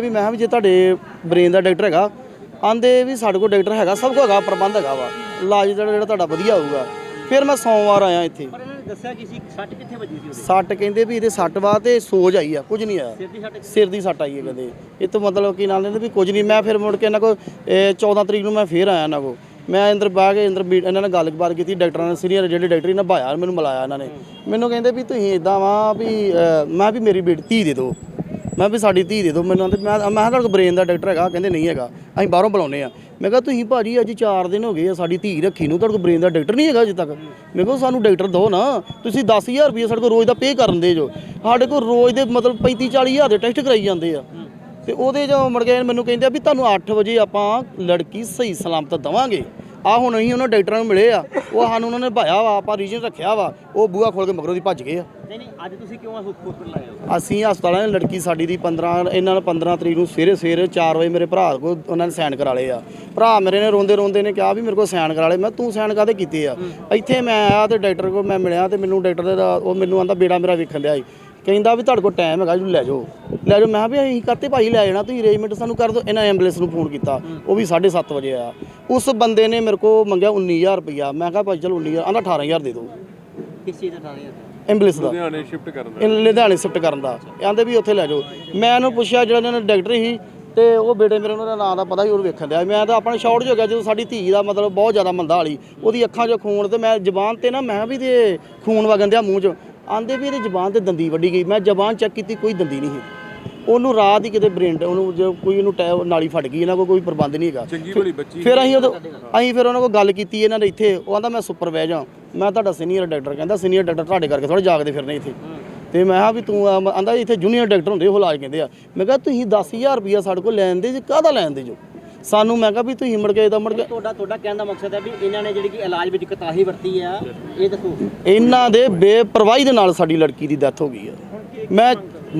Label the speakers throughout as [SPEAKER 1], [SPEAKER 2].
[SPEAKER 1] ਵੀ ਮੈਂ ਕਿਹਾ ਵੀ ਜੇ ਤੁਹਾਡੇ ਬ੍ਰੇਨ ਦਾ ਡਾਕਟਰ ਹੈਗਾ, ਆਂਦੇ ਵੀ ਸਾਡੇ ਕੋਲ ਡਾਕਟਰ ਹੈਗਾ, ਸਭ ਕੁਝ ਹੈਗਾ, ਪ੍ਰਬੰਧ ਹੈਗਾ ਵਾ। ਇਲਾਜ ਜਿਹੜਾ ਜਿਹੜਾ ਤੁਹਾਡਾ ਵਧੀਆ ਹੋਊਗਾ। ਫਿਰ ਮੈਂ ਸੋਮਵਾਰ ਆਇਆ ਇੱਥੇ।
[SPEAKER 2] ਦੱਸਿਆ ਕਿ ਸੀ ਸੱਟ ਕਿੱਥੇ ਵੱਜੀ ਸੀ ਉਹਦੇ?
[SPEAKER 1] ਸੱਟ ਕਹਿੰਦੇ ਵੀ ਇਹਦੇ ਸੱਟ ਵਾ ਤੇ ਸੋਜ ਆਈ ਆ ਕੁਝ ਨਹੀਂ ਆਇਆ।
[SPEAKER 2] ਸਿਰ ਦੀ ਸੱਟ
[SPEAKER 1] ਸਿਰ ਦੀ ਸੱਟ ਆਈ ਹੈ ਕਹਿੰਦੇ। ਇਹ ਤੋਂ ਮਤਲਬ ਕੀ ਨਾਲ ਲੈਂਦੇ ਵੀ ਕੁਝ ਨਹੀਂ ਮੈਂ ਫਿਰ ਮੁੜ ਕੇ ਇਹਨਾਂ ਕੋ 14 ਤਰੀਕ ਨੂੰ ਮੈਂ ਫੇਰ ਆਇਆ ਇਹਨਾਂ ਕੋ ਮੈਂ ਅੰਦਰ ਬਹਿ ਕੇ ਅੰਦਰ ਮੀਟ- ਇਹਨਾਂ ਨਾਲ ਗੱਲਬਾਤ ਕੀਤੀ ਡਾਕਟਰਾਂ ਨੇ ਸੀਨੀਅਰ ਜਿਹੜੇ ਡਾਕਟਰ ਇਹਨਾਂ ਭਾਇਆ ਮੈਨੂੰ ਮਿਲਾਇਆ ਇਹਨਾਂ ਨੇ। ਮੈਨੂੰ ਕਹਿੰਦੇ ਵੀ ਤੁਸੀਂ ਇਦਾਂ ਵਾ ਵੀ ਅਹ, ਮੈਂ ਵੀ ਮੇਰੀ ਬੇਟੀ ਧੀ ਦੇ ਦਿਓ। ਮੈਂ ਵੀ ਸਾਡੀ ਧੀ ਦੇ ਦਿਓ ਮੈਨੂੰ ਆਂਦੇ, ਮੈਂ ਮੈਂ ਕਿਹਾ ਤੁਹਾਡੇ ਕੋਲ ਬ੍ਰੇਨ ਦਾ ਡਾਕਟਰ ਹੈਗਾ, ਕਹਿੰਦੇ ਨਹੀਂ ਹੈਗਾ। ਅਸੀਂ ਬਾਹਰੋਂ ਬੁਲਾਉਨੇ ਆ ਮੈਂ ਕਿਹਾ, ਤੁਸੀਂ ਭਾਜੀ, ਅੱਜ 4 ਦਿਨ ਹੋ ਗਏ ਆ ਸਾਡੀ ਧੀ ਰੱਖੀ ਨੂੰ, ਤੁਹਾਡੇ ਕੋਲ ਬ੍ਰੇਨ ਦਾ ਡਾਕਟਰ ਨਹੀਂ ਹੈਗਾ ਅਜੇ ਤੱਕ। ਮੈਂ ਕਿਹਾ, ਸਾਨੂੰ ਡਾਕਟਰ ਦਿਓ ਨਾ। ਤੁਸੀਂ 10000 ਰੁਪਏ ਸਾਡੇ ਕੋਲ ਰੋਜ਼ ਦਾ ਪੇ ਕਰਨ ਦੇ ਜੋ। ਸਾਡੇ ਕੋਲ ਰੋਜ਼ ਦੇ ਮਤਲਬ 35 40000 ਦੇ ਟੈਸਟ ਕਰਾਈ ਜਾਂਦੇ ਆ। ਤੇ ਉਹਦੇ ਜੋ ਮੁੜ ਕੇ ਮੈਨੂੰ ਕਹਿੰਦੇ ਆ ਵੀ ਤੁਹਾਨੂੰ 8 ਵਜੇ ਆਪਾਂ ਲੜਕੀ ਸਹੀ ਸਲਾਮਤ ਦਵਾਂਗੇ। ਆ ਹੁਣ ਅਸੀਂ ਉਹਨਾਂ ਡਾਕਟਰਾਂ ਨੂੰ ਮਿਲੇ ਆ। ਉਹ ਸਾਨੂੰ ਉਹਨਾਂ ਨੇ ਭਾਇਆ ਵਾ ਆਪਾਂ ਰੀਜਨ ਰੱਖਿਆ ਵਾ। ਉਹ ਬੂਹਾ ਖੋਲ ਕੇ ਮਗਰੋਂ ਦੀ ਭੱਜ ਗਏ ਆ।
[SPEAKER 2] ਨਹੀਂ ਨਹੀਂ ਅੱਜ ਤੁਸੀਂ ਕਿਉਂ ਹਸਪਤਾਲ ਆਏ ਹੋ?
[SPEAKER 1] ਅਸੀਂ ਹਸਪਤਾਲਾਂ ਨੇ ਲੜਕੀ ਸਾਡੀ ਦੀ 15 ਇਹਨਾਂ ਨੇ 15 ਤਰੀਕ ਨੂੰ ਸਵੇਰੇ ਸਵੇਰੇ 4 ਵਜੇ ਮੇਰੇ ਭਰਾ ਕੋਲ ਉਹਨਾਂ ਨੇ ਸਾਈਨ ਕਰਾ ਲਏ ਆ। ਭਰਾ ਮੇਰੇ ਨੇ ਰੋਂਦੇ ਰੋਂਦੇ ਨੇ ਕਿਹਾ ਵੀ ਮੇਰੇ ਕੋਲ ਸਾਈਨ ਕਰਾ ਲਏ ਮੈਂ ਤੂੰ ਸਾਈਨ ਕਾਹਦੇ ਕੀਤੇ ਆ? ਇੱਥੇ ਮੈਂ ਆਇਆ ਤੇ ਡਾਕਟਰ ਕੋਲ ਮੈਂ ਮਿਲਿਆ ਤੇ ਮੈਨੂੰ ਡਾਕਟਰ ਦਾ ਉਹ ਮੈਨੂੰ ਆਂਦਾ ਬੇੜਾ ਮੇਰਾ ਵੇਖਣ ਲਿਆ ਸੀ ਕਹਿੰਦਾ ਵੀ ਤੁਹਾਡੇ ਕੋਲ ਟਾਈਮ ਹੈਗਾ ਜੀ ਲੈ ਜਾਓ। ਲੈ ਜਾਓ। ਮੈਂ ਕਿਹਾ ਵੀ ਅਸੀਂ ਕਰਤੇ ਭਾਈ ਲੈ ਜਾਣਾ ਤੁਸੀਂ ਅਰੇਂਜਮੈਂਟ ਸਾਨੂੰ ਕਰ ਦਿਓ। ਇਹਨਾਂ ਐਂਬੂਲੈਂਸ ਨੂੰ ਫੋਨ ਕੀਤਾ। ਉਹ ਵੀ 7:30 ਵਜੇ ਆਇਆ। ਉਸ ਬੰਦੇ ਨੇ ਮੇਰੇ ਕੋਲ ਮੰਗਿਆ 19000 ਰੁਪਇਆ ਮੈਂ ਕਿਹਾ ਭਾਈ ਚਲੋ 19000 ਆਂਦਾ 18000 ਦੇ ਦਿਓ।
[SPEAKER 2] ਕਿਸ ਚੀਜ਼ ਦਾ ਥਾਣੇ ਆ
[SPEAKER 1] ਐਂਬੂਲੈਂਸ ਦਾ।
[SPEAKER 3] ਲੁਧਿਆਣੇ ਸ਼ਿਫਟ ਕਰਨ
[SPEAKER 1] ਇਹ ਲੁਧਿਆਣੇ ਸ਼ਿਫਟ ਕਰਨ ਦਾ। ਕਹਿੰਦੇ ਵੀ ਉੱਥੇ ਲੈ ਜਾਓ। ਮੈਂ ਇਹਨੂੰ ਪੁੱਛਿਆ ਜਿਹੜਾ ਇਹਨਾਂ ਨੇ ਡਾਕਟਰ ਸੀ ਤੇ ਉਹ ਬੇਟੇ ਮੇਰੇ ਉਹਨਾਂ ਦਾ ਨਾਂ ਦਾ ਪਤਾ ਹੀ ਉਹ ਵੇਖਣ ਦਿਆ। ਮੈਂ ਤਾਂ ਆਪਣਾ ਸ਼ਾਰਟ ਹੋ ਗਿਆ ਜਦੋਂ ਸਾਡੀ ਧੀ ਦਾ ਮਤਲਬ ਬਹੁਤ ਜ਼ਿਆਦਾ ਮੰਦਾ ਵਾਲੀ ਉਹਦੀ ਅੱਖਾਂ 'ਚੋਂ ਖੂਨ ਤੇ ਮੈਂ ਜ਼ਬਾਨ ਤੇ ਨਾ ਮੈਂ ਵੀ ਤੇ ਖੂਨ ਵਗਣ ਦਿਆ ਮੂੰਹ 'ਚ। ਆਂਦੇ ਵੀ ਇਹਦੀ ਜ਼ਬਾਨ ਤੇ ਦੰਦੀ ਵੱਢੀ ਗਈ। ਮੈਂ ਜ਼ਬਾਨ ਚੈੱਕ ਕੀਤੀ ਕੋਈ ਦੰਦੀ ਨਹੀਂ ਸੀ। ਉਹਨੂੰ ਰਾਤ ਹੀ ਕਿਤੇ ਬ੍ਰੇਨ ਉਹਨੂੰ ਜੋ ਕੋਈ ਉਹਨੂੰ ਟੈ ਨਾਲੀ ਫਟ ਗਈ ਇਹਨਾਂ ਕੋਲ ਕੋਈ ਪ੍ਰਬੰਧ ਨਹੀਂ ਹੈਗਾ।
[SPEAKER 3] ਚੰਗੀ ਭਲੀ ਬੱਚੀ
[SPEAKER 1] ਫਿਰ ਅਸੀਂ ਉਦੋਂ ਅਸੀਂ ਫਿਰ ਉਹਨਾਂ ਕੋਲ ਗੱਲ ਕੀਤੀ ਇਹਨਾਂ ਦੇ ਇੱਥੇ ਉਹ ਆਂਦਾ ਮੈਂ ਸੁਪਰਵਾਈਜ਼ਰ ਹਾਂ ਮੈਂ ਤੁਹਾਡਾ ਸੀਨੀਅਰ ਡਾਕਟਰ ਕਹਿੰਦਾ ਸੀਨੀਅਰ ਡਾਕਟਰ ਤੁਹਾਡੇ ਕਰਕੇ ਥੋੜਾ ਜਾਗਦੇ ਫਿਰਨੇ ਇੱਥੇ। ਤੇ ਮੈਂ ਕਿਹਾ ਵੀ ਤੂੰ ਆਂਦਾ ਇੱਥੇ ਜੂਨੀਅਰ ਡਾਕਟਰ ਹੁੰਦੇ ਉਹ ਇਲਾਜ ਕਹਿੰਦੇ ਆ। ਮੈਂ ਕਿਹਾ ਤੁਸੀਂ 10000 ਰੁਪਇਆ ਸਾਡੇ ਕੋਲ ਲੈਣ ਦੇ ਜੀ ਕਾਹਦਾ ਲੈਣ ਦੇ ਜੋ? ਸਾਨੂੰ ਮੈਂ ਕਿਹਾ ਵੀ ਤੁਸੀਂ ਮੁੜ ਕੇ ਇਹਦਾ ਮੁੜ ਕੇ
[SPEAKER 2] ਤੁਹਾਡਾ ਤੁਹਾਡਾ ਕਹਿਣ ਦਾ ਮਕਸਦ ਹੈ ਵੀ ਇਹਨਾਂ ਨੇ ਜਿਹੜੀ ਕਿ ਇਲਾਜ ਵਿੱਚ ਕਤਾਹੀ ਵਰਤੀ ਆ ਇਹ ਦੱਸੋ।
[SPEAKER 1] ਇਹਨਾਂ ਦੇ ਬੇਪਰਵਾਹੀ ਦੇ ਨਾਲ ਸਾਡੀ ਲੜਕੀ ਦੀ ਡੈਥ ਹੋ ਗਈ ਆ। ਮੈਂ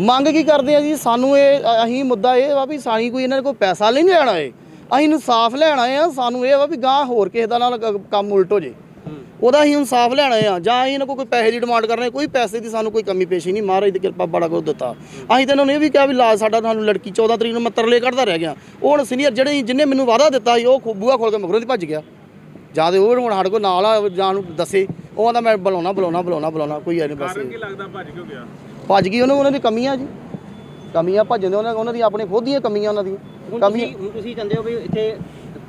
[SPEAKER 1] ਮੰਗ ਕੀ ਕਰਦੇ ਆ ਜੀ? ਸਾਨੂੰ ਇਹ ਅਸੀਂ ਮੁੱਦਾ ਇਹ ਵਾ ਵੀ ਸਾਈ ਕੋਈ ਇਹਨਾਂ ਕੋਲ ਪੈਸਾ ਨਹੀਂ ਲੈਣਾ ਏ। ਅਸੀਂ ਇਨਸਾਫ ਲੈਣ ਆਏ ਆ ਸਾਨੂੰ ਇਹ ਵਾ ਵੀ ਗਾਂ ਹੋਰ ਕਿਸੇ ਦਾ ਨਾਲ ਕੰਮ ਉਲਟ ਹੋ ਜੇ। ਉਹਦਾ ਅਸੀਂ ਇਨਸਾਫ ਲੈਣ ਆ। ਜਾਂ ਅਸੀਂ ਇਹਨਾਂ ਕੋਲ ਕੋਈ ਪੈਸੇ ਦੀ ਡਿਮਾਂਡ ਕਰਨੇ ਕੋਈ ਪੈਸੇ ਦੀ ਸਾਨੂੰ ਕੋਈ ਕਮੀ ਪੇਸ਼ੀ ਨਹੀਂ। ਮਹਾਰਾਜ ਦੀ ਕਿਰਪਾ ਬੜਾ ਕੁਝ ਦਿੱਤਾ। ਅਸੀਂ ਤਾਂ ਇਹਨਾਂ ਨੂੰ ਇਹ ਵੀ ਕਿਹਾ ਵੀ ਲਾਜ ਸਾਡਾ ਸਾਨੂੰ ਲੜਕੀ 14 ਤਰੀਕ ਨੂੰ ਮੈਂ ਤਰਲੇ ਕੱਢਦਾ ਰਹਿ ਗਿਆ। ਉਹ ਹੁਣ ਸੀਨੀਅਰ ਜਿਹੜੇ ਜਿੰਨੇ ਮੈਨੂੰ ਵਾਅਦਾ ਦਿੱਤਾ ਸੀ ਉਹ ਬੂਹਾ ਖੋਲ ਕੇ ਮਗਰੋਂ ਦੀ ਭੱਜ ਗਿਆ। ਜਦ ਉਹ ਹੁਣ ਸਾਡੇ ਕੋਲ ਨਾਲ ਆ ਜਾਂ ਨੂੰ ਦੱਸੇ। ਉਹ ਆਂਦਾ ਮੈਂ ਬੁਲਾਉਣਾ ਬੁਲਾਉਣਾ ਬੁਲਾਉਣਾ ਬੁਲਾਉਣਾ ਕੋਈ ਆ ਨਹੀਂ ਬਸ
[SPEAKER 3] ਕੀ ਲੱਗਦਾ ਭੱਜ ਕਿਉਂ ਗਿਆ?
[SPEAKER 1] ਭੱਜ ਗਈ ਉਹਨਾਂ ਉਹਨਾਂ ਦੀ ਕਮੀਆਂ ਜੀ। ਕਮੀਆਂ ਭੱਜਣ ਦੇ ਉਹਨਾਂ ਉਹਨਾਂ ਦੀ ਆਪਣੇ ਖੁਦ ਦੀਆਂ ਕਮੀਆਂ ਉਹਨਾਂ ਦੀਆਂ
[SPEAKER 2] ਤੁਸੀਂ ਹੁਣ ਤੁਸੀਂ ਚਾਹੁੰਦੇ ਹੋ ਵੀ ਇੱਥੇ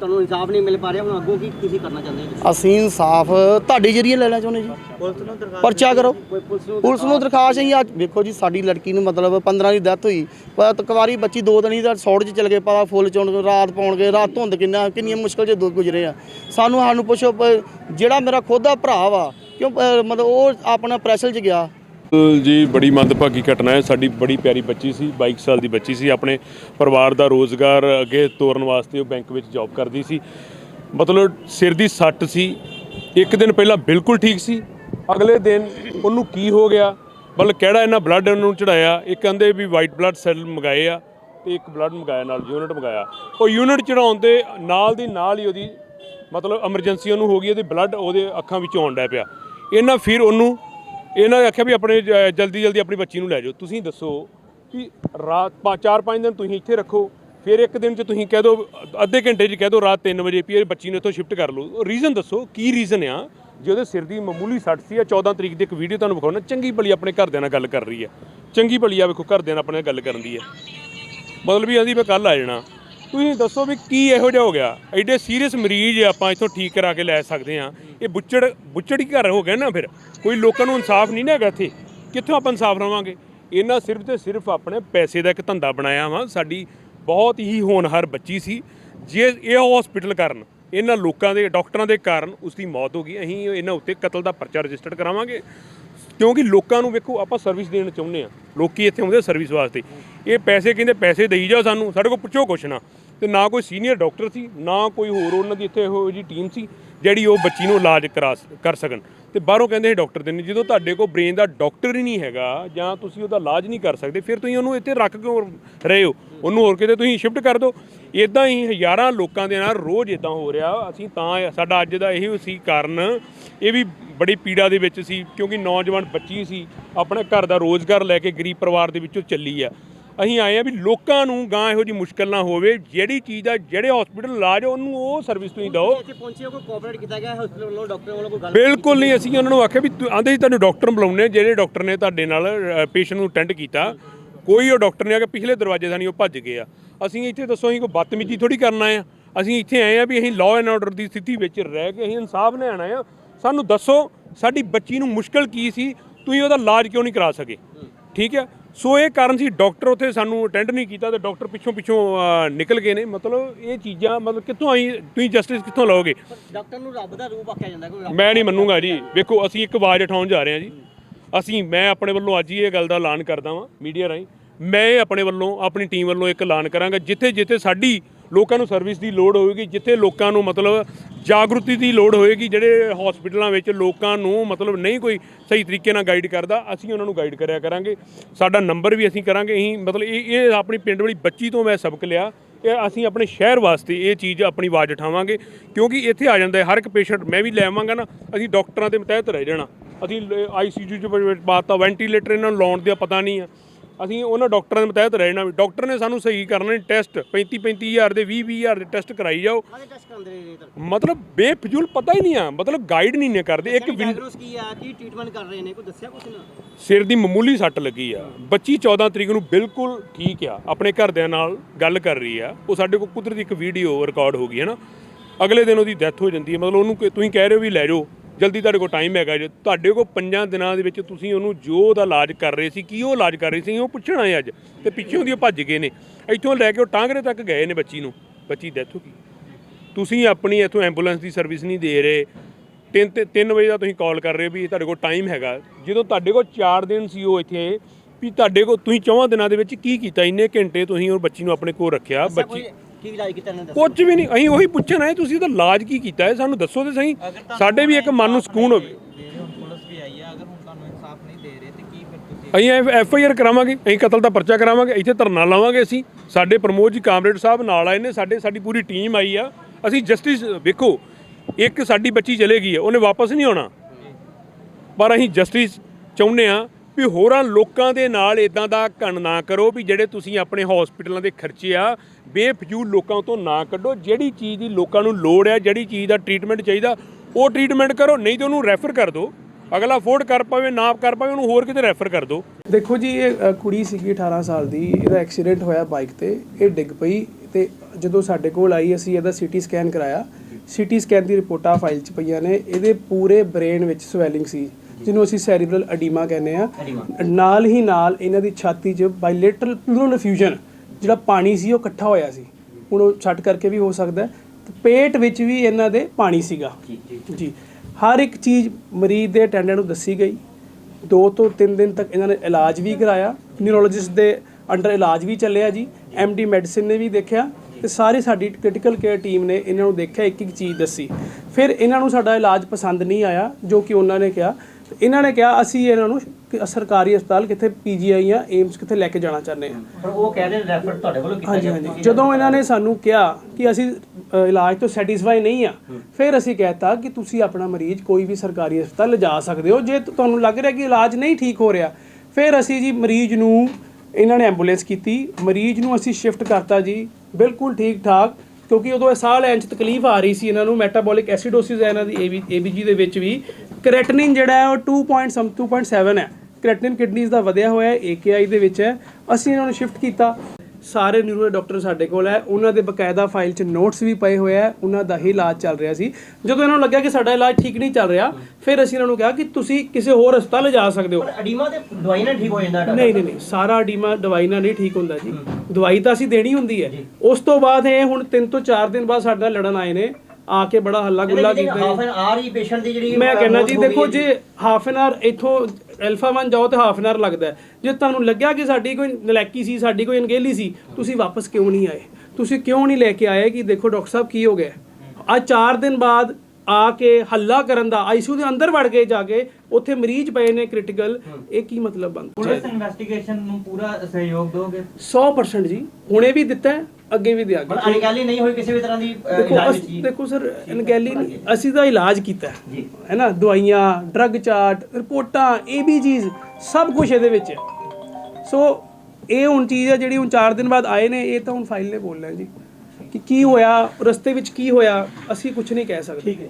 [SPEAKER 2] ਤੁਹਾਨੂੰ ਇਨਸਾਫ ਨਹੀਂ ਮਿਲ ਪਾ ਰਿਹਾ ਹੁਣ ਅੱਗੋਂ ਕੀ ਤੁਸੀਂ ਕਰਨਾ ਚਾਹੁੰਦੇ ਹੋ
[SPEAKER 1] ਅਸੀਂ ਇਨਸਾਫ ਤੁਹਾਡੇ ਜਰੀਏ ਲੈਣਾ ਚਾਹੁੰਦੇ ਜੀ।
[SPEAKER 2] ਪੁਲਿਸ ਨੂੰ ਦਰਖਾਸਤ
[SPEAKER 1] ਪਰਚਾ ਕਰੋ।
[SPEAKER 2] ਪੁਲਿਸ ਨੂੰ
[SPEAKER 1] ਦਰਖਾਸਤ? ਅਸੀਂ ਅੱਜ ਵੇਖੋ ਜੀ ਸਾਡੀ ਲੜਕੀ ਨੂੰ ਮਤਲਬ 15 ਦੀ ਡੈਥ ਹੋਈ। ਪਰ ਕੁਵਾਰੀ ਬੱਚੀ ਦੋ ਦਿਨ ਹੀ ਦਾ ਸੌੜ 'ਚ ਚਲ ਗਏ ਪਾ ਫੁੱਲ ਚੋਣ ਰਾਤ ਪਾਉਣਗੇ ਰਾਤ ਧੁੰਦ ਕਿੰਨਾ ਕਿੰਨੀਆਂ ਮੁਸ਼ਕਲ 'ਚ ਗੁਜ਼ਰੇ ਆ। ਸਾਨੂੰ ਸਾਨੂੰ ਪੁੱਛੋ ਜਿਹੜਾ ਮੇਰਾ ਖੁਦ ਦਾ ਭਰਾ ਵਾ ਕਿਉਂ ਮਤਲਬ ਉਹ ਆਪਣਾ ਪ੍ਰੈਸ਼ਰ 'ਚ ਗਿਆ।
[SPEAKER 3] ਜੀ, ਬੜੀ ਮੰਦਭਾਗੀ ਘਟਨਾ ਹੈ। ਸਾਡੀ ਬੜੀ ਪਿਆਰੀ ਬੱਚੀ ਸੀ 22 ਸਾਲ ਦੀ ਬੱਚੀ ਸੀ। ਆਪਣੇ ਪਰਿਵਾਰ ਦਾ ਰੋਜ਼ਗਾਰ ਅੱਗੇ ਤੋਰਨ ਵਾਸਤੇ ਉਹ ਬੈਂਕ ਵਿੱਚ ਜੌਬ ਕਰਦੀ ਸੀ। ਮਤਲਬ ਸਿਰ ਦੀ ਸੱਟ ਸੀ। ਇੱਕ ਦਿਨ ਪਹਿਲਾਂ ਬਿਲਕੁਲ ਠੀਕ ਸੀ। ਅਗਲੇ ਦਿਨ ਉਹਨੂੰ ਕੀ ਹੋ ਗਿਆ? ਮਤਲਬ ਕਿਹੜਾ ਇਹਨਾਂ ਬਲੱਡ ਉਹਨੂੰ ਚੜਾਇਆ? ਇੱਕ ਕਹਿੰਦੇ ਵੀ ਵਾਈਟ ਬਲੱਡ ਸੈੱਲ ਮੰਗਾਏ ਆ ਤੇ ਇੱਕ ਬਲੱਡ ਮੰਗਾਇਆ, ਨਾਲ ਯੂਨਿਟ ਮੰਗਾਇਆ। ਉਹ ਯੂਨਿਟ ਚੜਾਉਣ ਦੇ ਨਾਲ ਦੀ ਨਾਲ ਹੀ ਉਹਦੀ ਮਤਲਬ ਐਮਰਜੈਂਸੀ ਉਹਨੂੰ ਹੋ ਗਈ। ਉਹਦੇ ਬਲੱਡ ਉਹਦੇ ਅੱਖਾਂ ਵਿੱਚ ਆਉਣ ਡਿਆ ਪਿਆ। ਇਹਨਾਂ ਫਿਰ ਉਹਨੂੰ ਇਹਨਾਂ ਨੇ ਆਖਿਆ ਵੀ ਆਪਣੇ ਜ- ਜਲਦੀ ਜਲਦੀ ਆਪਣੀ ਬੱਚੀ ਨੂੰ ਲੈ ਜਾਓ। ਤੁਸੀਂ ਦੱਸੋ ਕਿ ਰਾਤ ਪਾ- ਚਾਰ ਪੰਜ ਦਿਨ ਤੁਸੀਂ ਇੱਥੇ ਰੱਖੋ, ਫਿਰ ਇੱਕ ਦਿਨ 'ਚ ਤੁਸੀਂ ਕਹਿ ਦਿਓ, ਅੱਧੇ ਘੰਟੇ 'ਚ ਕਹਿ ਦਿਓ ਰਾਤ 3 ਵਜੇ ਵੀ ਇਹ ਬੱਚੀ ਨੂੰ ਇੱਥੋਂ ਸ਼ਿਫਟ ਕਰ ਲਓ। ਰੀਜ਼ਨ ਦੱਸੋ, ਕੀ ਰੀਜ਼ਨ ਆ? ਜੇ ਉਹਦੇ ਸਿਰ ਦੀ ਮਾਮੂਲੀ ਸੱਟ ਸੀ ਆ 14 ਤਰੀਕ ਦੀ ਇੱਕ ਵੀਡੀਓ ਤੁਹਾਨੂੰ ਵਿਖਾਉਣਾ, ਚੰਗੀ ਭਲੀ ਆਪਣੇ ਘਰਦਿਆਂ ਨਾਲ ਗੱਲ ਕਰ ਰਹੀ ਹੈ। ਚੰਗੀ ਭਲੀ ਆ, ਵੇਖੋ, ਘਰਦਿਆਂ ਨਾਲ ਆਪਣੇ ਨਾਲ ਗੱਲ ਕਰਨ ਦੀ ਹੈ। ਮਤਲਬ ਵੀ ਆਂਦੀ, ਮੈਂ ਕੱਲ ਆ ਜਾਣਾ। ਤੁਸੀਂ ਦੱਸੋ ਵੀ ਕੀ ਇਹੋ ਜਿਹਾ ਹੋ ਗਿਆ? ਐਡੇ ਸੀਰੀਅਸ ਮਰੀਜ਼ ਆਪਾਂ, ਇੱਥੋਂ ਠੀਕ ਕਰਾ ਕੇ ਲੈ ਸਕਦੇ ਆ ਇਹ ਬੁੱਚੜ, ਬੁੱਚੜੀ ਘਰ ਹੋ ਗਿਆ ਨਾ ਫਿਰ। ਕੋਈ ਲੋਕਾਂ ਨੂੰ ਇਨਸਾਫ ਨਹੀਂ ਨਾ ਹੈਗਾ ਇੱਥੇ। ਕਿੱਥੋਂ ਆਪਾਂ ਇਨਸਾਫ ਲਵਾਂਗੇ ਇਹਨਾਂ ਸਿਰਫ ਤੇ ਸਿਰਫ ਆਪਣੇ ਪੈਸੇ ਦਾ ਇੱਕ ਧੰਦਾ ਬਣਾਇਆ ਵਾ। ਸਾਡੀ ਬਹੁਤ ਹੀ ਹੋਣਹਾਰ ਬੱਚੀ ਸੀ। ਜੇ ਇਹ ਹਸਪੀਟਲ ਕਾਰਨ, ਇਹਨਾਂ ਲੋਕਾਂ ਦੇ, ਡਾਕਟਰਾਂ ਦੇ ਕਾਰਨ ਉਸ ਦੀ ਮੌਤ ਹੋ ਗਈ। ਅਸੀਂ ਇਹਨਾਂ ਉੱਤੇ ਕਤਲ ਦਾ ਪਰਚਾ ਰਜਿਸਟਰਡ ਕਰਾਵਾਂਗੇ। ਕਿਉਂਕਿ ਲੋਕਾਂ ਨੂੰ ਵੇਖੋ, ਆਪਾਂ ਸਰਵਿਸ ਦੇਣ ਚਾਹੁੰਦੇ ਆ ਲੋਕੀ ਇੱਥੇ ਆਉਂਦੇ ਸਰਵਿਸ ਵਾਸਤੇ। ਇਹ ਪੈਸੇ ਕਹਿੰਦੇ, ਪੈਸੇ ਦੇਈ ਜਾਓ ਸਾਨੂੰ। ਸਾਡੇ ਕੋਲ ਪੁੱਛੋ ਕੁਛ ਨਾ। ਤੇ ਨਾ ਕੋਈ ਸੀਨੀਅਰ ਡਾਕਟਰ ਸੀ, ਨਾ ਕੋਈ ਹੋਰ ਉਹਨਾਂ ਦੀ ਇੱਥੇ ਇਹੋ ਜੀ ਟੀਮ ਸੀ ਜਿਹੜੀ ਉਹ ਬੱਚੀ ਨੂੰ ਇਲਾਜ ਕਰਾ ਕਰ ਸਕਣ। ਤੇ ਬਾਹਰੋਂ ਕਹਿੰਦੇ ਸੀ ਡਾਕਟਰ ਦੇ ਨੇ, ਜਦੋਂ ਤੁਹਾਡੇ ਕੋਲ ਬ੍ਰੇਨ ਦਾ ਡਾਕਟਰ ਹੀ ਨਹੀਂ ਹੈਗਾ ਜਾਂ ਤੁਸੀਂ ਉਹਦਾ ਇਲਾਜ ਨਹੀਂ ਕਰ ਸਕਦੇ, ਫਿਰ ਤੁਸੀਂ ਉਹਨੂੰ ਇੱਥੇ ਰੱਖ ਕਿਉਂ ਰਹੇ ਹੋ? ਉਹਨੂੰ ਹੋਰ ਕਿਤੇ ਤੁਸੀਂ ਸ਼ਿਫਟ ਕਰ ਦਿਓ। ਇਦਾਂ ਹੀ ਹਜ਼ਾਰਾਂ ਲੋਕਾਂ ਦੇ ਨਾਲ ਰੋਜ਼ ਇਦਾਂ ਹੋ ਰਿਹਾ, ਅਸੀਂ ਤਾਂ ਸਾਡਾ ਅੱਜ ਦਾ ਇਹੀ ਸੀ ਕਾਰਨ, ਇਹ ਵੀ ਬੜੀ ਪੀੜਾ ਦੇ ਵਿੱਚ ਸੀ, ਕਿਉਂਕਿ ਨੌਜਵਾਨ ਬੱਚੀ ਸੀ, ਆਪਣੇ ਘਰ ਦਾ ਰੋਜ਼ਗਾਰ ਲੈ ਕੇ ਗਰੀਬ ਪਰਿਵਾਰ ਦੇ ਵਿੱਚੋਂ ਚੱਲੀ ਆ। ਅਸੀਂ ਆਏ ਆ ਵੀ ਲੋਕਾਂ ਨੂੰ ਗਾਂ ਇਹੋ ਜੀ ਮੁਸ਼ਕਲ ਨਾ ਹੋਵੇ ਜਿਹੜੀ ਚੀਜ਼ ਦਾ ਜਿਹੜੇ ਹਸਪੀਟਲ ਇਲਾਜ ਉਹਨੂੰ ਉਹ ਸਰਵਿਸ ਤੁਸੀਂ ਦਿਓ।
[SPEAKER 2] ਇੱਥੇ ਪਹੁੰਚੇ ਹੋ ਕੋਈ ਕੋਆਪਰੇਟ ਕੀਤਾ ਗਿਆ ਹਸਪੀਟਲ ਵੱਲੋਂ ਡਾਕਟਰ ਵੱਲੋਂ ਕੋਈ ਗੱਲ
[SPEAKER 3] ਬਿਲਕੁਲ ਨਹੀਂ ਅਸੀਂ ਉਹਨਾਂ ਨੂੰ ਆਖਿਆ ਵੀ ਆਂਦੇ ਜੀ ਤੁਹਾਨੂੰ ਡਾਕਟਰ ਬੁਲਾਉਣੇ ਜਿਹੜੇ ਡਾਕਟਰ ਨੇ ਤੁਹਾਡੇ ਨਾਲ ਪੇਸ਼ੈਂਟ ਨੂੰ ਅਟੈਂਡ ਕੀਤਾ ਕੋਈ ਉਹ ਡਾਕਟਰ ਨੇ ਆ ਕੇ ਪਿਛਲੇ ਦਰਵਾਜ਼ੇ ਥਾਣੀ ਉਹ ਭੱਜ ਗਏ ਆ। ਅਸੀਂ ਇੱਥੇ ਦੱਸੋ ਅਸੀਂ ਕੋਈ ਬਦਤਮੀਜ਼ੀ ਥੋੜੀ ਕਰਨਾ ਆ? ਅਸੀਂ ਇੱਥੇ ਆਏ ਆ ਵੀ ਅਸੀਂ ਲਾਅ ਐਂਡ ਆਰਡਰ ਦੀ ਸਥਿਤੀ ਵਿੱਚ ਰਹਿ ਕੇ ਅਸੀਂ ਇਨਸਾਫ ਲੈਣਾ ਆ। ਸਾਨੂੰ ਦੱਸੋ ਸਾਡੀ ਬੱਚੀ ਨੂੰ ਮੁਸ਼ਕਲ ਕੀ ਸੀ? ਤੁਸੀਂ ਉਹਦਾ ਇਲਾਜ ਕਿਉਂ ਨਹੀਂ ਕਰਾ ਸਕੇ? ਠੀਕ ਹੈ ਸੋ ਇਹ ਕਾਰਨ ਸੀ ਡਾਕਟਰ ਉੱਥੇ ਸਾਨੂੰ ਅਟੈਂਡ ਨਹੀਂ ਕੀਤਾ ਤੇ ਡਾਕਟਰ ਪਿੱਛੋਂ ਪਿੱਛੋਂ ਨਿਕਲ ਗਏ ਨੇ। ਮਤਲਬ ਇਹ ਚੀਜ਼ਾਂ ਮਤਲਬ ਕਿੱਥੋਂ ਆਈ ਤੁਸੀਂ ਜਸਟਿਸ ਕਿੱਥੋਂ ਲਓਗੇ?
[SPEAKER 2] ਡਾਕਟਰ ਨੂੰ ਰੱਬ ਦਾ ਰੂਪ ਆਖਿਆ ਜਾਂਦਾ ਕੋਈ
[SPEAKER 3] ਮੈਂ ਨਹੀਂ ਮੰਨੂਗਾ ਜੀ। ਵੇਖੋ ਅਸੀਂ ਇੱਕ ਆਵਾਜ਼ ਉਠਾਉਣ ਜਾ ਰਹੇ ਹਾਂ ਜੀ। ਅਸੀਂ ਮੈਂ ਆਪਣੇ ਵੱਲੋਂ ਅੱਜ ਹੀ ਇਹ ਗੱਲ ਦਾ ਐਲਾਨ ਕਰਦਾ ਵਾਂ ਮੀਡੀਆ ਰਾਹੀਂ। ਮੈਂ ਆਪਣੇ ਵੱਲੋਂ ਆਪਣੀ ਟੀਮ ਵੱਲੋਂ ਇੱਕ ਐਲਾਨ ਕਰਾਂਗਾ ਜਿੱਥੇ ਜਿੱਥੇ ਸਾਡੀ ਲੋਕਾਂ ਨੂੰ ਸਰਵਿਸ ਦੀ ਲੋੜ ਹੋਏਗੀ ਜਿੱਥੇ ਲੋਕਾਂ ਨੂੰ ਮਤਲਬ ਜਾਗਰੂਕਤੀ ਦੀ ਲੋੜ ਹੋਏਗੀ ਜਿਹੜੇ ਹਸਪੀਟਲਾਂ ਵਿੱਚ ਲੋਕਾਂ ਨੂੰ ਮਤਲਬ ਨਹੀਂ ਕੋਈ ਸਹੀ ਤਰੀਕੇ ਨਾਲ ਗਾਈਡ ਕਰਦਾ, ਅਸੀਂ ਉਹਨਾਂ ਨੂੰ ਗਾਈਡ ਕਰਿਆ ਕਰਾਂਗੇ। ਸਾਡਾ ਨੰਬਰ ਵੀ ਅਸੀਂ ਕਰਾਂਗੇ ਅਸੀਂ ਮਤਲਬ ਇਹ ਇਹ ਆਪਣੀ ਪਿੰਡ ਵਾਲੀ ਬੱਚੀ ਤੋਂ ਮੈਂ ਸਬਕ ਲਿਆ, ਇਹ ਅਸੀਂ ਆਪਣੇ ਸ਼ਹਿਰ ਵਾਸਤੇ ਇਹ ਚੀਜ਼ ਆਪਣੀ ਆਵਾਜ਼ ਉਠਾਵਾਂਗੇ, ਕਿਉਂਕਿ ਇੱਥੇ ਆ ਜਾਂਦਾ ਹਰ ਇੱਕ ਪੇਸ਼ੈਂਟ ਮੈਂ ਵੀ ਲੈ ਆਵਾਂਗਾ ਨਾ, ਅਸੀਂ ਡਾਕਟਰਾਂ ਦੇ ਮਤਹਿਤ ਰਹਿ ਜਾਣਾ। ਅਸੀਂ ਆਈਸੀਯੂ ਚ ਪਾਤਾ ਵੈਂਟੀਲੇਟਰ ਇਹਨਾਂ ਨੂੰ ਲਾਉਣ ਦਾ ਪਤਾ ਨਹੀਂ ਆ। ਅਸੀਂ ਉਹਨਾਂ ਡਾਕਟਰਾਂ ਦੇ ਤਹਿਤ ਰਹਿ ਜਾਣਾ ਵੀ। ਡਾਕਟਰ ਨੇ ਸਾਨੂੰ ਸਹੀ ਕਰਨੇ ਟੈਸਟ 35 35000 ਦੇ 20 20000 ਦੇ ਟੈਸਟ ਕਰਾਈ ਜਾਓ।
[SPEAKER 2] ਕਾਹਦੇ ਟੈਸਟ ਕਰਾਉਂਦੇ ਰਹੇ ਨੇ
[SPEAKER 3] ਮਤਲਬ ਬੇਫਜ਼ੂਲ ਪਤਾ ਹੀ ਨਹੀਂ ਆ ਮਤਲਬ ਗਾਈਡ ਨਹੀਂ ਨੇ ਕਰਦੇ। ਇੱਕ ਵਿੰ-
[SPEAKER 2] ਡਾਇਗਨੋਸ ਕੀ ਆ ਕੀ ਟ੍ਰੀਟਮੈਂਟ ਕਰ ਰਹੇ ਨੇ ਕੋਈ ਦੱਸਿਆ ਕੁਛ ਨਾ?
[SPEAKER 3] ਸਿਰ ਦੀ ਮਾਮੂਲੀ ਸੱਟ ਲੱਗੀ ਆ। ਬੱਚੀ 14 ਤਰੀਕ ਨੂੰ ਬਿਲਕੁਲ ਠੀਕ ਆ ਆਪਣੇ ਘਰਦਿਆਂ ਨਾਲ ਗੱਲ ਕਰ ਰਹੀ ਆ। ਉਹ ਸਾਡੇ ਕੋਲ ਕੁਦਰਤੀ ਇੱਕ ਵੀਡੀਓ ਰਿਕਾਰਡ ਹੋ ਗਈ ਹੈ ਨਾ? ਅਗਲੇ ਦਿਨ ਉਹਦੀ ਡੈਥ ਹੋ ਜਾਂਦੀ ਹੈ ਮਤਲਬ ਉਹਨੂੰ ਕਿ- ਤੁਸੀਂ ਕਹਿ ਰਹੇ ਹੋ ਵੀ ਲੈ ਜਾਓ। ਜਲਦੀ ਤੁਹਾਡੇ ਕੋਲ ਟਾਈਮ ਹੈਗਾ ਜੇ। ਤੁਹਾਡੇ ਕੋਲ ਪੰਜਾਂ ਦਿਨਾਂ ਦੇ ਵਿੱਚ ਤੁਸੀਂ ਉਹਨੂੰ ਜੋ ਉਹਦਾ ਇਲਾਜ ਕਰ ਰਹੇ ਸੀ ਕੀ ਉਹ ਇਲਾਜ ਕਰ ਰਹੀ ਸੀ ਉਹ ਪੁੱਛਣ ਆਏ ਅੱਜ। ਤੇ ਪਿੱਛੋਂ ਦੀ ਉਹ ਭੱਜ ਗਏ ਨੇ। ਇੱਥੋਂ ਲੈ ਕੇ ਉਹ ਟਾਂਗਰੇ ਤੱਕ ਗਏ ਨੇ ਬੱਚੀ ਨੂੰ। ਬੱਚੀ ਡੈਥ ਹੋ ਗਈ। ਤੁਸੀਂ ਆਪਣੀ ਇੱਥੋਂ ਐਂਬੂਲੈਂਸ ਦੀ ਸਰਵਿਸ ਨਹੀਂ ਦੇ ਰਹੇ। ਤਿੰਨ ਤੇ 3 ਵਜੇ ਦਾ ਤੁਸੀਂ ਕਾਲ ਕਰ ਰਹੇ ਹੋ ਵੀ ਤੁਹਾਡੇ ਕੋਲ ਟਾਈਮ ਹੈਗਾ। ਜਦੋਂ ਤੁਹਾਡੇ ਕੋਲ 4 ਦਿਨ ਸੀ ਉਹ ਇੱਥੇ ਵੀ ਤੁਹਾਡੇ ਕੋਲ ਤੁਸੀਂ ਚੌਵਾਂ ਦਿਨਾਂ ਦੇ ਵਿੱਚ ਕੀ ਕੀਤਾ? ਇੰਨੇ ਘੰਟੇ ਤੁਸੀਂ ਉਹ ਬੱਚੀ ਨੂੰ ਆਪਣੇ ਕੋਲ ਰੱਖਿਆ। ਬੱਚੀ
[SPEAKER 2] ਕੀ ਇਲਾਜ ਕੀਤਾ ਇਹਨਾਂ ਨੇ ਦੱਸੋ?
[SPEAKER 3] ਕੁਝ ਵੀ ਨਹੀਂ ਅਸੀਂ ਉਹੀ ਪੁੱਛਣ ਆਏ ਤੁਸੀਂ ਉਹਦਾ ਇਲਾਜ ਕੀ ਕੀਤਾ ਹੈ? ਸਾਨੂੰ ਦੱਸੋ ਤੇ ਸਹੀ ਸਾਡੇ ਵੀ ਇੱਕ ਮਨ ਨੂੰ ਸਕੂਨ ਹੋਵੇ।
[SPEAKER 4] ਪੁਲਿਸ ਵੀ ਆਈ ਆ ਅਗਰ ਹੁਣ ਤੁਹਾਨੂੰ ਇਨਸਾਫ ਨਹੀਂ ਦੇ ਰਹੇ ਤੇ ਕੀ ਫਿਰ ਤੁਸੀਂ
[SPEAKER 3] ਅਸੀਂ ਐਫ ਆਈ ਆਰ ਕਰਾਵਾਂਗੇ ਅਸੀਂ ਕਤਲ ਦਾ ਪਰਚਾ ਕਰਾਵਾਂਗੇ ਇੱਥੇ ਧਰਨਾ ਲਾਵਾਂਗੇ ਅਸੀਂ। ਸਾਡੇ ਪ੍ਰਮੋਦ ਜੀ ਕਾਮਰੇਡ ਸਾਹਿਬ ਨਾਲ ਆਏ ਨੇ ਸਾਡੇ ਸਾਡੀ ਪੂਰੀ ਟੀਮ ਆਈ ਆ। ਅਸੀਂ ਜਸਟਿਸ ਵੇਖੋ ਇੱਕ ਸਾਡੀ ਬੱਚੀ ਚਲੇ ਗਈ ਹੈ ਉਹਨੇ ਵਾਪਸ ਨਹੀਂ ਆਉਣਾ। ਪਰ ਅਸੀਂ ਜਸਟਿਸ ਚਾਹੁੰਦੇ ਆ ਵੀ ਹੋਰਾਂ ਲੋਕਾਂ ਦੇ ਨਾਲ ਇਦਾਂ ਦਾ ਘਣ ਨਾ ਕਰੋ ਵੀ ਜਿਹੜੇ ਤੁਸੀਂ ਆਪਣੇ ਹਸਪੀਟਲਾਂ ਦੇ ਖਰਚੇ ਆ, ਬੇਫਜ਼ੂਲ ਲੋਕਾਂ ਤੋਂ ਨਾ ਕੱਢੋ। ਜਿਹੜੀ ਚੀਜ਼ ਦੀ ਲੋਕਾਂ ਨੂੰ ਲੋੜ ਹੈ, ਜਿਹੜੀ ਚੀਜ਼ ਦਾ ਟ੍ਰੀਟਮੈਂਟ ਚਾਹੀਦਾ, ਉਹ ਟ੍ਰੀਟਮੈਂਟ ਕਰੋ, ਨਹੀਂ ਤੇ ਉਹਨੂੰ ਰੈਫਰ ਕਰ ਦਿਓ। ਅਗਲਾ ਅਫੋਰਡ ਕਰ ਪਾਵੇ, ਨਾ ਕਰ ਪਾਵੇ, ਉਹਨੂੰ ਹੋਰ ਕਿਤੇ ਰੈਫਰ ਕਰ ਦਿਓ।
[SPEAKER 5] ਦੇਖੋ ਜੀ, ਇਹ ਕੁੜੀ ਸੀਗੀ 18 ਸਾਲ ਦੀ, ਇਹਦਾ ਐਕਸੀਡੈਂਟ ਹੋਇਆ ਬਾਈਕ ਤੇ, ਇਹ ਡਿੱਗ ਪਈ ਤੇ ਜਦੋਂ ਸਾਡੇ ਕੋਲ ਆਈ, ਅਸੀਂ ਇਹਦਾ ਸੀਟੀ ਸਕੈਨ ਕਰਾਇਆ। ਸੀਟੀ ਸਕੈਨ ਦੀ ਰਿਪੋਰਟਾਂ ਫਾਈਲ 'ਚ ਪਈਆਂ ਨੇ, ਇਹਦੇ ਪੂਰੇ ਬ੍ਰੇਨ ਵਿੱਚ ਸਵੈਲਿੰਗ ਸੀ। ਜਿਹਨੂੰ ਅਸੀਂ ਸੈਰੀਬਰਲ ਅਡੀਮਾ ਕਹਿੰਦੇ ਆ ਨਾਲ ਹੀ ਨਾਲ ਇਹਨਾਂ ਦੀ ਛਾਤੀ 'ਚ ਬਾਇਲੇਟਰਲ ਪਲੂਰਲ ਇਫਿਊਜ਼ਨ ਜਿਹੜਾ ਪਾਣੀ ਸੀ ਉਹ ਇਕੱਠਾ ਹੋਇਆ ਸੀ। ਹੁਣ ਉਹ ਛੱਟ ਕਰਕੇ ਵੀ ਹੋ ਸਕਦਾ ਹੈ। ਤੇ ਪੇਟ ਵਿੱਚ ਵੀ ਇਹਨਾਂ ਦੇ ਪਾਣੀ ਸੀਗਾ। ਜੀ। ਹਰ ਇੱਕ ਚੀਜ਼ ਮਰੀਜ਼ ਦੇ ਅਟੈਂਡੈਂਟ ਨੂੰ ਦੱਸੀ ਗਈ। ਦੋ ਤੋਂ ਤਿੰਨ ਦਿਨ ਤੱਕ ਇਹਨਾਂ ਨੇ ਇਲਾਜ ਵੀ ਕਰਾਇਆ। ਨਿਊਰੋਲੋਜਿਸਟ ਦੇ ਅੰਡਰ ਇਲਾਜ ਵੀ ਚੱਲਿਆ ਜੀ। ਡੀ ਮੈਡੀਸਿਨ ਨੇ ਵੀ ਦੇਖਿਆ। ਤੇ ਸਾਰੀ ਸਾਡੀ ਕ੍ਰਿਟੀਕਲ ਕੇਅਰ ਟੀਮ ਨੇ ਇਹਨਾਂ ਨੂੰ ਦੇਖਿਆ ਇੱਕ ਇੱਕ ਚੀਜ਼ ਦੱਸੀ। ਫਿਰ ਇਹਨਾਂ ਨੂੰ ਸਾਡਾ ਇਲਾਜ ਪਸੰਦ ਨਹੀਂ ਆਇਆ ਜੋ ਕਿ ਉਹਨਾਂ ਨੇ ਕਿਹਾ। ਇਹਨਾਂ ਨੇ ਕਿਹਾ ਅਸੀਂ ਇਹਨਾਂ ਨੂੰ ਕਿ ਸਰਕਾਰੀ ਹਸਪਤਾਲ ਕਿੱਥੇ ਪੀਜੀਆਈ ਜਾਂ ਏਮਸ ਕਿੱਥੇ ਲੈ ਕੇ ਜਾਣਾ ਚਾਹੁੰਦੇ ਹਾਂ।
[SPEAKER 2] ਪਰ ਉਹ ਕਹਿੰਦੇ ਰੈਫਰ ਤੁਹਾਡੇ ਵੱਲੋਂ ਕੀਤਾ
[SPEAKER 5] ਹਾਂਜੀ ਹਾਂਜੀ। ਜਦੋਂ ਇਹਨਾਂ ਨੇ ਸਾਨੂੰ ਕਿਹਾ ਕਿ ਅਸੀਂ ਇਲਾਜ ਤੋਂ ਸੈਟੀਸਫਾਈ ਨਹੀਂ ਆ ਫਿਰ ਅਸੀਂ ਕਹਿਤਾ ਕਿ ਤੁਸੀਂ ਆਪਣਾ ਮਰੀਜ਼ ਕੋਈ ਵੀ ਸਰਕਾਰੀ ਹਸਪਤਾਲ ਲਿਜਾ ਸਕਦੇ ਹੋ। ਜੇ ਤੁਹਾਨੂੰ ਲੱਗ ਰਿਹਾ ਕਿ ਇਲਾਜ ਨਹੀਂ ਠੀਕ ਹੋ ਰਿਹਾ ਫਿਰ ਅਸੀਂ ਜੀ ਮਰੀਜ਼ ਨੂੰ ਇਹਨਾਂ ਨੇ ਐਂਬੂਲੈਂਸ ਕੀਤੀ। ਮਰੀਜ਼ ਨੂੰ ਅਸੀਂ ਸ਼ਿਫਟ ਕਰਤਾ ਜੀ। ਬਿਲਕੁਲ ਠੀਕ ਠਾਕ ਕਿਉਂਕਿ ਉਦੋਂ ਇਹ ਸਾਹ ਲੈਣ 'ਚ ਤਕਲੀਫ ਆ ਰਹੀ ਸੀ ਇਹਨਾਂ ਨੂੰ ਮੈਟਾਬੋਲਿਕ ਐਸਿਡੋਸਿਸ ਹੈ ਇਹਨਾਂ ਦੀ ਏਬੀਜੀ ਦੇ ਵਿੱਚ ਵੀ। ਕ੍ਰੈਟਨਿਨ ਜਿਹੜਾ ਹੈ ਉਹ 2. ਸਮ 2.7 ਹੈ। ਕ੍ਰੈਟਨਿਨ ਕਿਡਨੀਜ਼ ਦਾ ਵਧਿਆ ਹੋਇਆ ਹੈ ਏਕੇਆਈ ਦੇ ਵਿੱਚ ਹੈ। ਅਸੀਂ ਇਹਨਾਂ ਨੂੰ ਸ਼ਿਫਟ ਕੀਤਾ। ਸਾਰੇ ਨਿਊਰੋ ਡਾਕਟਰ ਸਾਡੇ ਕੋਲ ਹੈ। ਉਹਨਾਂ ਦੇ ਬਕਾਇਦਾ ਫਾਈਲ 'ਚ ਨੋਟਸ ਵੀ ਪਏ ਹੋਏ ਆ ਉਹਨਾਂ ਦਾ ਹੀ ਇਲਾਜ ਚੱਲ ਰਿਹਾ ਸੀ। ਜਦੋਂ ਇਹਨਾਂ ਨੂੰ ਲੱਗਿਆ ਕਿ ਸਾਡਾ ਇਲਾਜ ਠੀਕ ਨਹੀਂ ਚੱਲ ਰਿਹਾ ਫਿਰ ਅਸੀਂ ਇਹਨਾਂ ਨੂੰ ਕਿਹਾ ਕਿ ਤੁਸੀਂ ਕਿਸੇ ਹੋਰ ਹਸਪਤਾਲ ਜਾ ਸਕਦੇ ਹੋ।
[SPEAKER 2] ਪਰ ਅਡੀਮਾ ਦੇ ਦਵਾਈ ਨਾਲ ਠੀਕ ਹੋ ਜਾਂਦਾ ਡਾਕਟਰ
[SPEAKER 5] ਨਹੀਂ ਨਹੀਂ ਨਹੀਂ। ਸਾਰਾ ਅਡੀਮਾ ਦਵਾਈ ਨਾਲ ਨਹੀਂ ਠੀਕ ਹੁੰਦਾ ਜੀ। ਦਵਾਈ ਤਾਂ ਅਸੀਂ ਦੇਣੀ ਹੁੰਦੀ ਹੈ। ਉਸ ਤੋਂ ਬਾਅਦ ਇਹ ਹੁਣ 3 ਤੋਂ 4 ਦਿਨ ਬਾਅਦ ਸਾਡੇ ਨਾਲ ਲੜਨ ਆਏ ਨੇ। ਆ ਕੇ ਬੜਾ ਹੱਲਾ ਗੁੱਲਾ ਕੀਤਾ
[SPEAKER 2] ਹਾਫ ਐਨ ਆਰ ਹੀ ਪੇਸ਼ੈਂਟ ਦੀ ਜਿਹੜੀ
[SPEAKER 5] ਮੈਂ ਕਹਿੰਦਾ ਜੀ ਦੇਖੋ।
[SPEAKER 2] ਜੇ।
[SPEAKER 5] ਹਾਫ ਐਨ ਆਰ ਇਥੋਂ ਅਲਫਾ 1 ਜਾਓ ਤੇ ਹਾਫ ਐਨ ਆਰ ਲੱਗਦਾ। ਜੇ ਤੁਹਾਨੂੰ ਲੱਗਿਆ ਕਿ ਸਾਡੀ ਕੋਈ ਨਲੈਕੀ ਸੀ ਸਾਡੀ ਕੋਈ ਅਣਗਹਿਲੀ ਸੀ ਤੁਸੀਂ ਵਾਪਸ ਕਿਉਂ ਨਹੀਂ ਆਏ? ਤੁਸੀਂ ਕਿਉਂ ਨਹੀਂ ਲੈ ਕੇ ਆਏ ਕਿ ਦੇਖੋ ਡਾਕਟਰ ਸਾਹਿਬ ਕੀ ਹੋ ਗਿਆ ਅੱਜ 4 ਦਿਨ ਬਾਅਦ ਆ ਕੇ ਹੱਲਾ ਕਰਨ ਦਾ ਆਈਸੀਯੂ ਦੇ ਅੰਦਰ ਵੜ ਕੇ ਜਾ ਕੇ ਉੱਥੇ ਮਰੀਜ਼ ਪਏ ਨੇ ਕ੍ਰਿਟੀਕਲ ਇਹ ਕੀ ਮਤਲਬ ਬਣਦਾ?
[SPEAKER 4] ਪੁਲਿਸ ਇਨਵੈਸਟੀਗੇਸ਼ਨ ਨੂੰ ਪੂਰਾ ਸਹਿਯੋਗ ਦੋਗੇ
[SPEAKER 5] 100% ਜੀ। ਹੁਣੇ ਵੀ ਦਿੱਤਾ ਅੱਗੇ ਵੀ ਦਿਆਂਗੇ
[SPEAKER 2] ਪਰ ਅਣਗਹਿਲੀ ਨਹੀਂ ਹੋਈ ਕਿਸੇ ਵੀ ਤਰ੍ਹਾਂ ਦੀ
[SPEAKER 5] ਦੇਖੋ
[SPEAKER 2] ਇਲਾਜ
[SPEAKER 5] ਅਸ-
[SPEAKER 2] ਵਿੱਚ ਜੀ।
[SPEAKER 5] ਦੇਖੋ ਸਰ ਨਹੀਂ ਅਸੀਂ ਤਾਂ ਇਲਾਜ ਕੀਤਾ ਹੈ
[SPEAKER 2] ਜੀ।
[SPEAKER 5] ਹੈ ਨਾ? ਦਵਾਈਆਂ ਡਰੱਗ ਚਾਰਟ ਰਿਪੋਰਟਾਂ ਏਬੀਜੀਜ਼ ਸਭ ਕੁਝ ਇਹਦੇ ਵਿੱਚ ਹੈ। ਸੋ ਇਹ ਹੁਣ ਚੀਜ਼ ਹੈ ਜਿਹੜੀ ਹੁਣ 4 ਦਿਨ ਬਾਅਦ ਆਏ ਨੇ ਇਹ ਤਾਂ ਹੁਣ ਫਾਈਲ ਨੇ ਬੋਲਣਾ ਹੈ ਜੀ। ਕਿ ਕੀ ਹੋਇਆ ਰਸਤੇ ਵਿੱਚ ਕੀ ਹੋਇਆ ਅਸੀਂ ਕੁਝ ਨਹੀਂ ਕਹਿ ਸਕਦੇ।